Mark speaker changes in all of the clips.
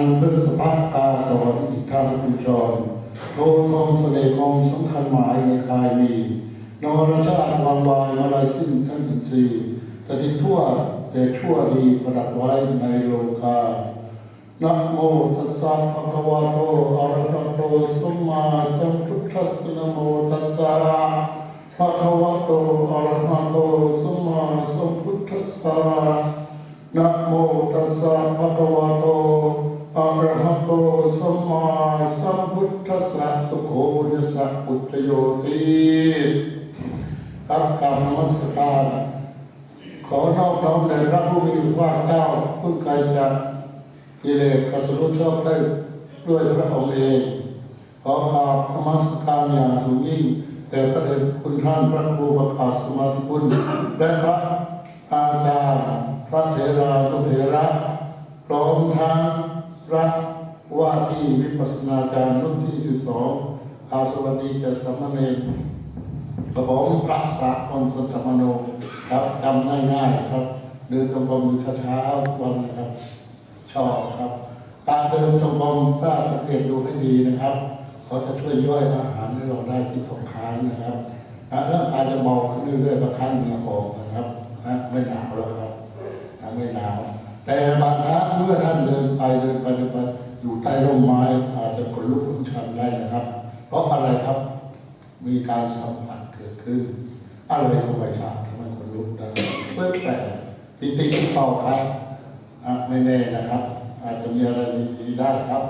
Speaker 1: นพฤษภกาสวรรค์อิทธาปุจรโททองเสน่ห์กองสำคัญหมายในกายมีนรชาติวางวายมาลายสิ้นทั้งอินทรีย์แต่ที่ทั่วแต่ชั่วดีประดับไว้ในโลกานะโมตัสสะภะคะวะโตอะระหะโตสัมมาสัมพุทธัสสะนะโมตัสสะภะคะวะโตอะระหะโตสัมมาสัมพุทธัสสะนะโมตัสสะภะคะวะโต อะระหะโตสัมมาสัมพุทธัสสะสุโขยสัพพุทธโยติครับกรรมนมัสการขอนอบน้อมในพระผู้มีพระเจ้าผู้ไกลจากกิเลสกสรุชอบได้ด้วยพระองค์เองขอขอบธรรมสการอย่างสูงยิ่งแต่พระเดชคุณท่านพระครูประกาศสมาธิคุณและพระอาจารย์พระเถรานุเถระพร้อมทั้ง พระว่าที่วิปัสสนาจารย์รุ่นที่ 12 อาสวัสดีแก่สามเณรกระผมพระสากลสัทธมโนครับจำง่ายๆครับ เดินกำลังอยู่ช้าวันนะครับ ชอบครับการเดินจงกรมถ้าสังเกตดูให้ดีนะครับเขาจะช่วยย่อยอาหารให้เราได้ที่ตกค้างนะครับนะร่างกายจะเบาขึ้นเรื่อยๆบางครั้งเหงื่อออกนะครับนะไม่หนาวแล้วครับนะไม่หนาว แต่บางครั้งเมื่อท่านเดินไปเดินไปเดินไปอยู่ใต้ร่มไม้อาจจะขนลุกขนชันได้นะครับ เพราะอะไรครับมีการสัมผัสเกิดขึ้น อะไรก็ไม่ทราบทำไมขนลุกได้เพื่อแปลกติติเป่าครับอะไม่แน่นะครับ อาจจะมีอะไรดีๆได้ครับ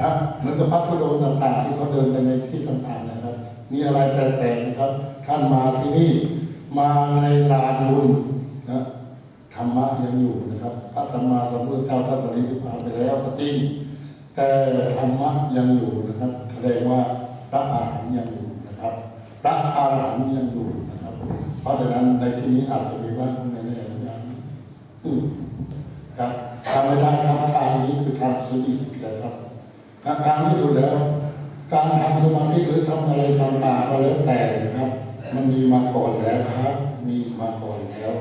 Speaker 1: นะเหมือนกับพระธุดงค์ต่างๆ ที่เขาเดินไปในที่ต่างๆนะครับ มีอะไรแปลกๆนะครับ ท่านมาที่นี่มาในลานบุญ ธรรมะยังอยู่นะครับพระธรรมาสัมพุทธเจ้าท่านปรินิพพานไปแล้วก็จริงแต่ธรรมะยังอยู่นะครับแสดงว่าพระอาหารหันต์ยังอยู่นะครับ พระอาหารหันต์ยังอยู่นะครับ เพราะฉะนั้นในที่นี้อาจจะมีว่าไม่แน่เหมือนกันอืมครับทำไม่ได้ครับทางนี้คือทางที่ดีสุดเลยครับทางทางที่สุดแล้ว การทำสมาธิหรือทำอะไรต่างๆก็แล้วแต่นะครับ มันมีมาก่อนแล้วครับ มีมาก่อนแล้ว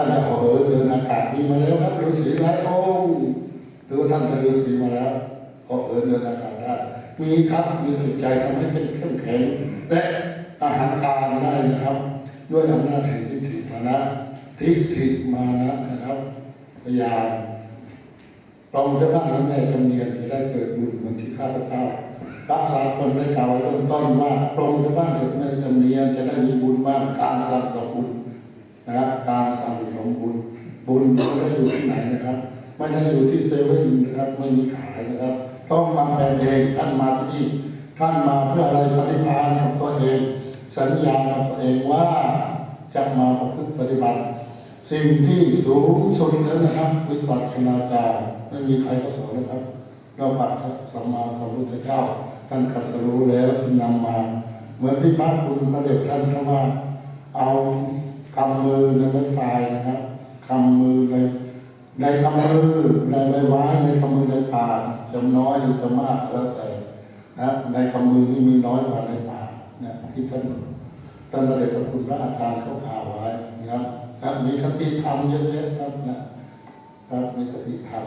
Speaker 1: ท่านจะขอเออเดินอากาศมีมาแล้วครับฤาษีหลายองค์หรือว่าท่านเป็นฤาษีมาแล้วก็เออเดินอากาศได้มีครับมีจิตใจทำให้เข้มแข็งและอาหารทานได้นะครับ ด้วยอำนาจแห่งทิฏฐิมานะทิฏฐิมานะนะครับพยายามตรงจะบ้านนั้นแม่จำเนียนจะได้เกิดบุญเหมือนที่ข้าพเจ้ารักษาคนได้กล่าเริ่มต้นว่าตรงจะบ้านเกิดในจำเนียนจะได้มีบุญมากการสั่งสมบุญ นะครับการสั่งสมบุญบุญไม่ได้อยู่ที่ไหนนะครับ ไม่ได้อยู่ที่เซเว่นนะครับไม่มีขายนะครับ ต้องมาแปลงเองท่านมาที่นี่ท่านมาเพื่ออะไรปฏิภาณกับตัวเอง สัญญากับตัวเองว่าจะมาประพฤติปฏิบัติ สิ่งที่สูงสุดแล้วนะครับวิปัสสนาจารย์ไม่มีใครก็สอนนะครับนอกจากพระสัมมาสัมพุทธเจ้าท่านกัสรู้แล้วนำมา เหมือนที่พระคุณพระเดชท่านเข้ามาเอา กำมือในไม้ทรายนะครับกำมือในในกำมือในใบไม้ในกำมือในป่าจะน้อยหรือจะมากแล้วแต่นะในกำมือนี่มีน้อยกว่าในป่าเนี่ยที่ท่านท่านพระเดชพระคุณพระอาจารย์เขาพาไว้นะครับครับมีคติธรรมเยอะแยะครับนะครับมีคติธรรม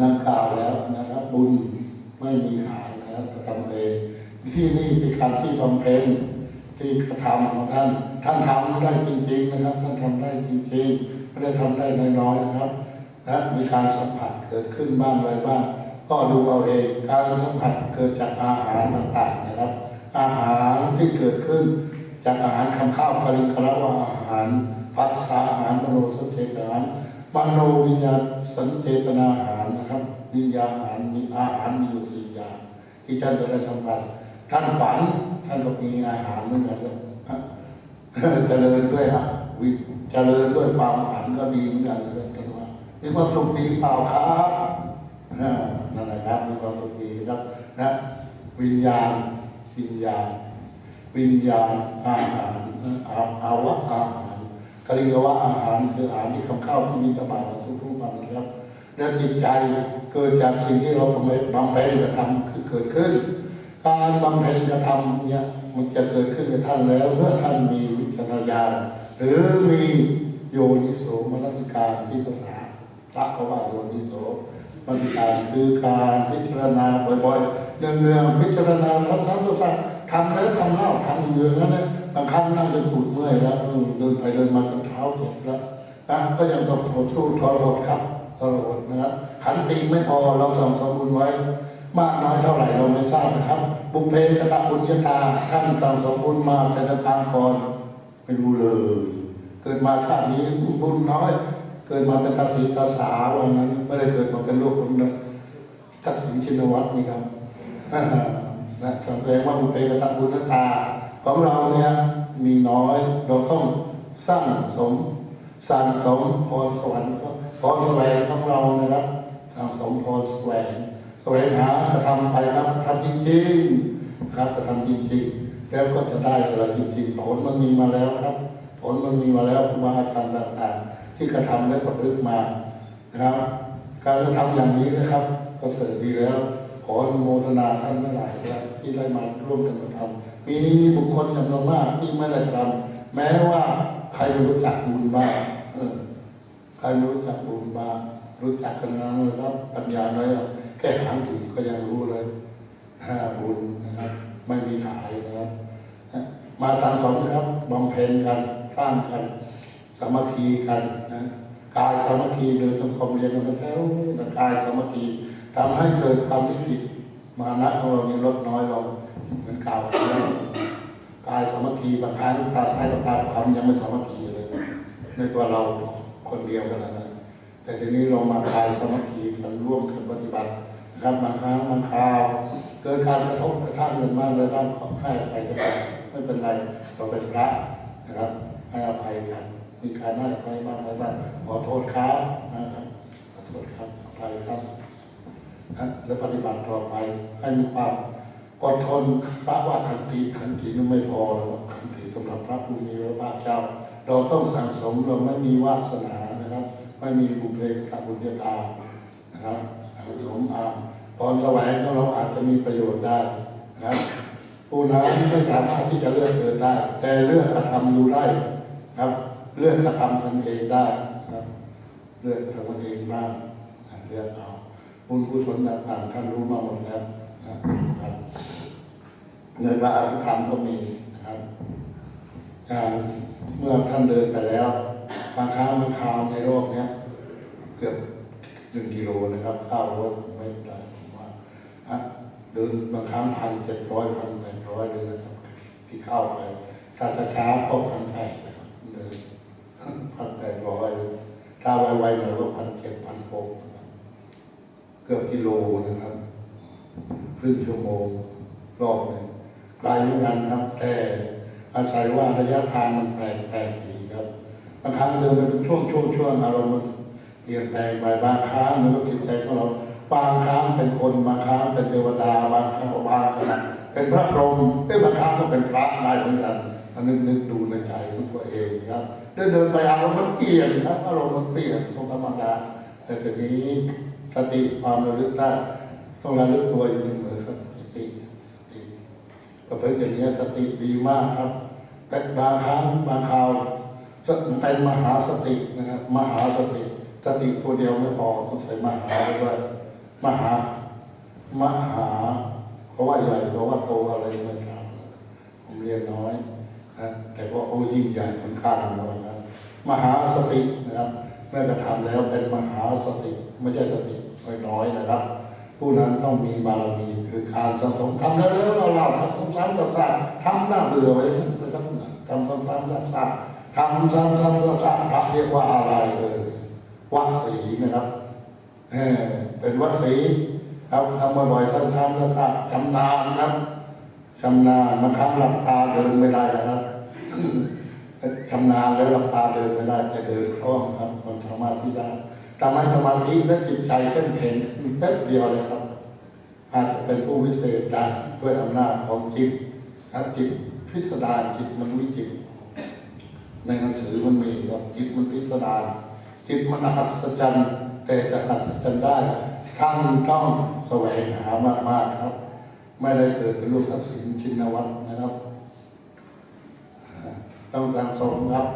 Speaker 1: นำกล่าวแล้วนะครับบุญไม่มีหายนะครับกระทำเองที่นี่เป็นการที่บำเพ็ญ ที่กระทำของท่าน ท่านทำได้จริง ๆ นะครับ ท่านทำได้จริงๆไม่ได้ทำได้น้อยๆนะครับนะมีการสัมผัสเกิดขึ้นบ้างอะไรบ้างก็ดูเอาเองการสัมผัสเกิดจากอาหารต่างๆนะครับ อาหารที่เกิดขึ้น จากอาหารคำข้าวปริคารวะอาหารพัสสาอาหารมโนสัญเจตอาหารมโนวิญญาสัญเจตนาอาหารนะครับ วิญญาณอาหารมีอาหารมีอยู่สี่อย่างที่ท่านจะได้สัมผัส ท่านฝันท่านก็มีอาหารเหมือนกันนะเจริญด้วยอะวิเจริญด้วยความฝันก็ดีเหมือนกันนะครับท่านว่ามีความสุขดีเปล่าครับนั่นแหละครับมีความสุขดีครับนะวิญญาณวิญญาณวิญญาณอาหารอาอาวะอาหารกริยาวะอาหารคืออาหารที่คำข้าวที่มีตบะทุกๆวันนะครับและจิตใจเกิดจากสิ่งที่เราทำไปบำเพ็ญกระทำคือเกิดขึ้น การบำเพ็ญกระทำเนี่ยมันจะเกิดขึ้นกับท่านแล้วเมื่อท่านมีวิจารณญาณหรือมีโยนิโสมนสิการที่ภาษาพระเขาว่าโยนิโสปฏิการคือการพิจารณาบ่อยๆเนืองๆพิจารณาทั้งๆทุกท่านทำแล้วทำเล่าทำอยู่อย่างนั้นนะบางครั้งนั่งจนปวดเมื่อยแล้วเออเดินไปเดินมาจนเท้าเจ็บแล้วนะก็ยังต้องสู้ทรหดครับทรหดนะครับขันติไม่พอเราสั่งสมบุญไว้ มากน้อยเท่าไหร่เราไม่ทราบนะครับ บุพเพกตปุญญาตาท่านสั่งสมบุญมาแต่ในทางก่อนไม่รู้เลย เกิดมาชาตินี้บุญน้อย เกิดมาเป็นตาสีตาสาว่างั้นไม่ได้เกิดมาเป็นลูกคนนึงทักษิณชินวัตรนี่ครับนะแสดงว่าบุพเพกตปุญญาตาของเราเนี่ยมีน้อยเราต้องสร้างสมสั่งสมพรสวรรค์พรแสวงของเรานะครับสั่งสมพรแสวง แสวงหากระทำไปครับทำจริงๆครับกระทำจริงๆ แล้วก็จะได้อะไรจริงๆผลมันมีมาแล้วครับ ผลมันมีมาแล้วครูบาอาจารย์ต่างๆ ที่กระทำและประพฤติมานะครับ การกระทำอย่างนี้นะครับก็เสริฐดีแล้ว ขออนุโมทนาท่านทั้งหลายนะครับที่ได้มาร่วมกันกระทำมีบุคคลจำนวนมากที่ไม่ได้ทำแม้ว่าใครไม่รู้จักบุญบ้างใครไม่รู้จักบุญบ้างรู้จักกันงานเลยครับปัญญาน้อย แค่หางถึงก็ยังรู้เลยห้าบุญนะครับ ไม่มีขายนะครับ มาทางสองนะครับบำเพ็ญกันสร้างกันสามัคคีกันนะกายสามัคคีเดินจงกรมเรียนกันไปแถวกายสามัคคีทำให้เกิดความนิติมานะของเรานี่ลดน้อยลงเหมือนกล่าวแล้วกายสามัคคีบางครั้งตาซ้ายกับตาขวายังไม่สามัคคีเลย ในตัวเราคนเดียวกันนะแต่ทีนี้เรามากายสามัคคีกันร่วมกันปฏิบัติ นะครับบางครั้งบางคราว เกิดการกระทบกระทั่งกันบ้างเลยบ้างขอให้อภัยกันไม่เป็นไรเราเป็นพระนะครับ ให้อภัยกันมีการให้อภัยบ้างอะไรบ้างขอโทษครับนะครับขอโทษครับอภัยครับนะและปฏิบัติต่อไปให้มีความอดทนพระว่าขันติขันตินี่ไม่พอหรอกขันติสำหรับพระผู้มีพระภาคเจ้า เราต้องสั่งสมเราไม่มีวาสนานะครับ ไม่มีบุญเพกบุญญาตานะครับ สั่งสมอาพรแสวงของเราอาจจะมีประโยชน์ได้นะครับผู้นั้นไม่สามารถที่จะเลือกเกิดได้ แต่เลือกกระทำดูได้ครับ เลือกกระทำตนเองได้ครับ เลือกกระทำตนเองบ้างอะเลือกเอาบุญกุศลต่างๆท่านรู้มาหมดแล้วนะครับในพระอภิธรรมก็มีนะครับการเมื่อท่านเดินไปแล้วบางครั้งบางคราวในโลกเนี้ยเกือบ หนึ่งกิโลนะครับข้าวรถไม่ได้ผมว่าอะเดินบางครั้งพันเจ็ดร้อยพันแปดร้อยเลยนะครับที่เข้าไปถ้าจะช้าก็พันแปดนะครับเดินพันแปดร้อยถ้าไวๆหน่อยก็พันเจ็ดพันหกเกือบกิโลนะครับครึ่งชั่วโมงรอบหนึ่งไกลเหมือนกันครับ แต่อาศัยว่าระยะทางมันแปลกแปลกดีครับบางครั้งเดินไปเป็นช่วงช่วงช่วงอารมณ์ เปลี่ยนแปลงไปบางครั้งมันก็จิตใจของเราบางครั้งเป็นคนบางครั้งเป็นเทวดาบางครั้งบางขณะเป็นพระพรหมเอ้บางครั้งก็เป็นพระได้เหมือนกันอันนึกนึกดูในใจของตัวเองครับเดินเดินไปอารมณ์มันเปลี่ยนครับอารมณ์มันเปลี่ยนของธรรมดาแต่ทีนี้สติความระลึกได้ต้องระลึกตัวอยู่เสมอครับสติสติก็เป็นอย่างนี้สติดีมากครับแต่บางครั้งบางคราวจะเป็นมหาสตินะครับมหาสติ สติตัวเดียวไม่พอต้องใช้มหาด้วยมหามหาเพราะว่าใหญ่เพราะว่าโตอะไรไม่ทราบผมเรียนน้อยนะแต่ว่าโอ้ยิ่งใหญ่ค่อนข้างน้อยนะมหาสตินะครับเมื่อกระทำแล้วเป็นมหาสติไม่ใช่สติน้อยๆนะครับ ผู้นั้นต้องมีบารมีคือการสะสมทำแล้วแล้วเราเราทำซ้ำๆต่างๆทำหน้าเบื่อไว้นะครับทำซ้ำๆต่างๆทำซ้ำๆต่างๆเรียกว่าอะไรเอ่ย วัดสีนะครับเออเป็นวัดสีครับทำมาบ่อยซ้ำๆต่างๆชำนาญครับชำนาญบางครั้งหลับตาเดินไม่ได้นะครับชำนาญแล้วหลับตาเดินไม่ได้แต่เดินคล่องครับมันสมารถที่ได้ทำให้สมาธิและจิตใจเข้มแข็งแป๊บเดียวเลยครับ อาจจะเป็นผู้วิเศษได้ด้วยอำนาจของจิตถ้าจิตพิสดารจิตมันวิจิตในหนังสือมันมีว่าจิตมันพิสดาร จิตมันอัศจรรย์แต่จะอัศจรรย์ได้ ท่านต้องแสวงหามากๆครับ ไม่ได้เกิดเป็นลูกทักษิณชินวัตรนะครับ ต้องสั่งสมครับ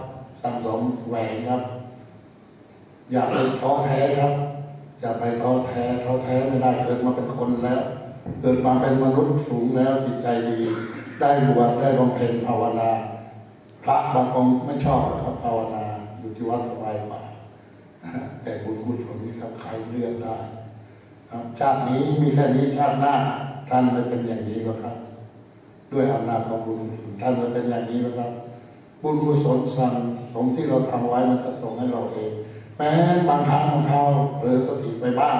Speaker 1: สั่งสมแหวนครับ อย่าไปท้อแท้ครับ อย่าไปท้อแท้ท้อแท้ไม่ได้เกิดมาเป็นคนแล้ว เกิดมาเป็นมนุษย์สูงแล้วจิตใจดี ได้บวชได้บำเพ็ญภาวนาพระบางองค์ไม่ชอบครับภาวนาอยู่ที่วัดสบายกว่า แต่บุญกุศลนี่ครับใครเลือกได้ครับชาตินี้มีแค่นี้ชาติหน้าท่านไม่เป็นอย่างนี้หรอครับ ด้วยอำนาจของบุญกุศลท่านไม่เป็นอย่างนี้หรอครับ บุญกุศลสั่งสมที่เราทำไว้มันจะส่งให้เราเอง แม้บางครั้งบางคราวเผลอสติไปบ้าง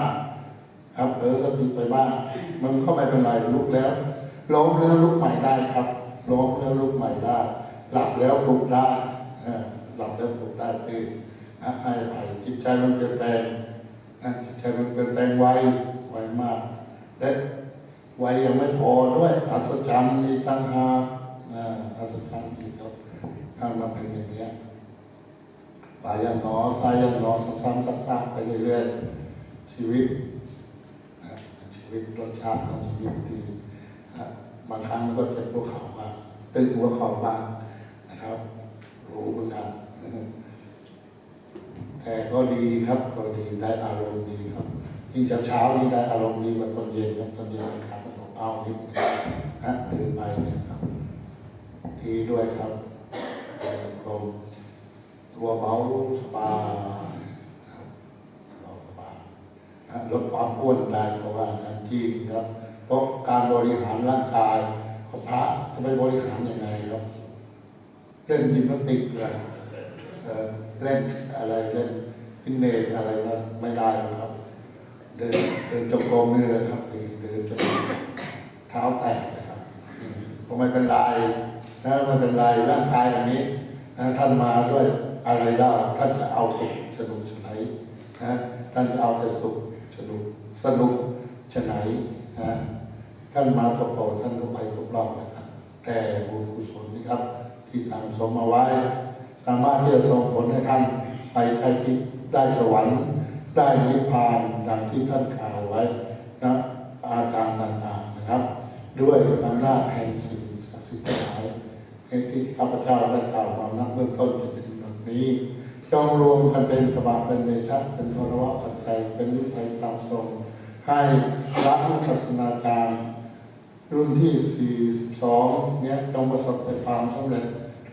Speaker 1: ครับเผลอสติไปบ้างมันก็ไม่เป็นไรลุกแล้วล้มแล้วลุกใหม่ได้ครับล้มแล้วลุกใหม่ได้ หลับแล้วปลุกได้หลับแล้วปลุกได้ตื่น นะให้ไปจิตใจมันเปลี่ยนแปลงนะจิตใจมันเปลี่ยนแปลงไวไวมาก และไวยังไม่พอด้วย อัศจรรย์อีตั้งหากนะอัศจรรย์อีกครับถ้ามาเป็นอย่างเนี้ยปายยันหนอสายยันหนอซ้ำๆซักๆไปเรื่อยๆชีวิตนะชีวิตรสชาติของชีวิตดีนะบางครั้งก็เจ็บหัวเข่าบ้างตึงหัวเข่าบ้างนะครับ รู้เหมือนกัน แต่ก็ดีครับก็ดีได้อารมณ์ดีครับยิ่งจะเช้านี่ได้อารมณ์ดีกว่าตอนเย็นครับตอนเย็นครับผมเอานิดนะตื่นไปเนี่ยครับ ดีด้วยครับเดินกลมตัวเบาสบายครับเบาสบายนะลดความอ้วนได้เพราะว่าการจริงครับ เพราะการบริหารร่างกายของพระจะไปบริหารยังไงครับเล่นยิมนาสติกเลย เล่นอะไรเล่นฟิตเนสอะไรนั้นไม่ได้หรอกครับ เดินเดินจงกรมนี่เลยครับดีเดินจนเท้าแตกนะครับก็ไม่เป็นไรนะไม่เป็นไรร่างกายอย่างนี้นะท่านมาด้วยอะไรได้ท่านจะเอาสุขสนุกสนานนะท่านจะเอาแต่สุขสนุกสนุกชไหนนะท่านมาประกอบท่านก็ไปทุกรอบนะครับแต่บุญกุศลนี่ครับ ที่สั่งสมมาไว้ สามารถที่จะส่งผลให้ท่านไปได้ที่ได้สวรรค์ ได้นิพพานดังที่ท่านกล่าวไว้นะอาการต่างๆนะครับ ด้วยอำนาจแห่งสิ่งศักดิ์สิทธิ์ทั้งหลายที่ข้าพเจ้าได้กล่าวมานับเบื้องต้นจนถึงวันนี้จงรวมกันเป็นกบาเป็นเดชะเป็นพลวะปัจจัยเป็นวิสัยตามทรงให้พระวิปัสสนาการรุ่นที่ 42 เนี่ยจงประสบแต่ความสำเร็จ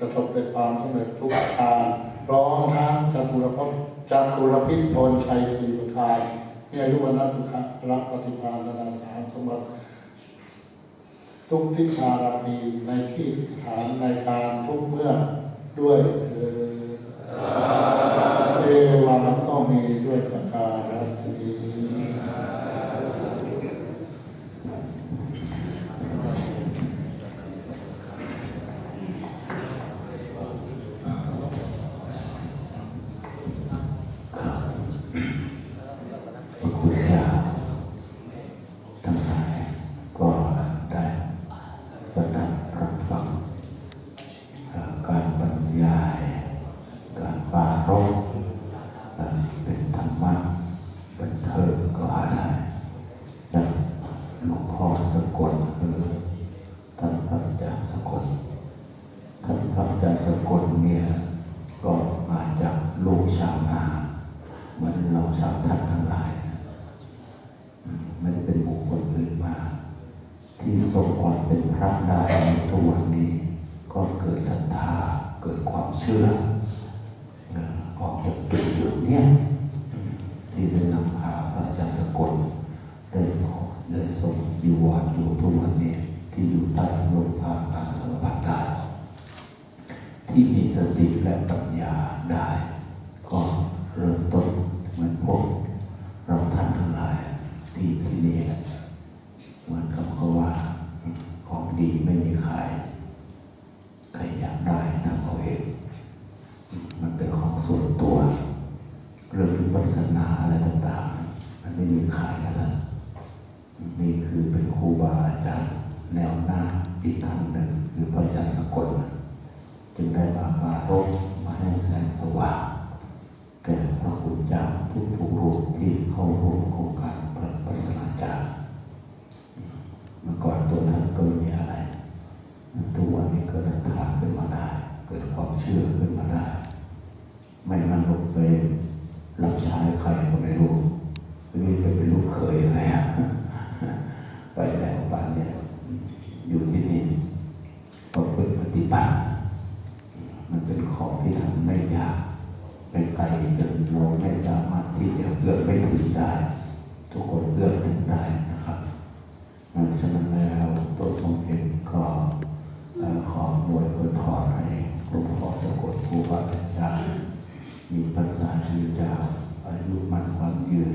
Speaker 1: ประสบแต่ความสำเร็จทุกประการพร้อมทั้งจตุรพจัตุรพิพลชัยสี่ประการมีอายุวันนัทุกขะรักปฏิภาณนาสารสมบัติทุกทิศาราดีในที่ฐานในการทุกเมื่อด้วยเธอเอวังก็มีด้วยประการนี้
Speaker 2: พระคุณเจ้าทั้งหลายก็ได้สดับรับฟังเอ่อการบรรยาย การปรารภเอ่อเป็นธรรมะเป็นเทิงก็อะไรจากหลวงพ่อสกลคือท่านพระอาจารย์สกลท่านพระอาจารย์สกลเนี่ยก็มาจากลูกชาวนา เหมือนเราชาวท่านทั้งหลายอืมไม่ได้เป็นบุคคลอื่นมา ที่ทรงความเป็นพระได้ในทุกวันนี้ ก็เกิดศรัทธาเกิดความเชื่ออออกจากจุดจุดเนี้ยที่ได้นำพาพระอาจารย์สกลได้ได้ทรงอยู่วัดอยู่ทุกวันนี้ที่อยู่ใต้ลมพาอาสารพัดได้ที่มีสติและปัญญาได้ ก็เริ่มต้นเหมือนพวกเราท่านทั้งหลายที่ที่นี่แหละเหมือนกับเขาว่าของ ดีไม่มีขายใครอยากได้ทำเอาเอง มันเป็นของส่วนตัว เรื่องวิปัสสนาอะไรต่างๆ มันไม่มีขายแล้วนี่คือเป็นครูบาอาจารย์แนวหน้าอีกท่านหนึ่งคือพระอาจารย์สกลจึงได้มาปารภมาให้แสงสว่างแก่พระคุณเจ้าทุกทุกๆรูปที่เข้าร่วม เชื่อขึ้นมาได้ ไม่มันลูกเป็นหลักชายใครก็ไม่รู้นี่จะเป็นลูกเขยอะไหมไปแล้ว มีภาษายืนยาวอายุมันความยืน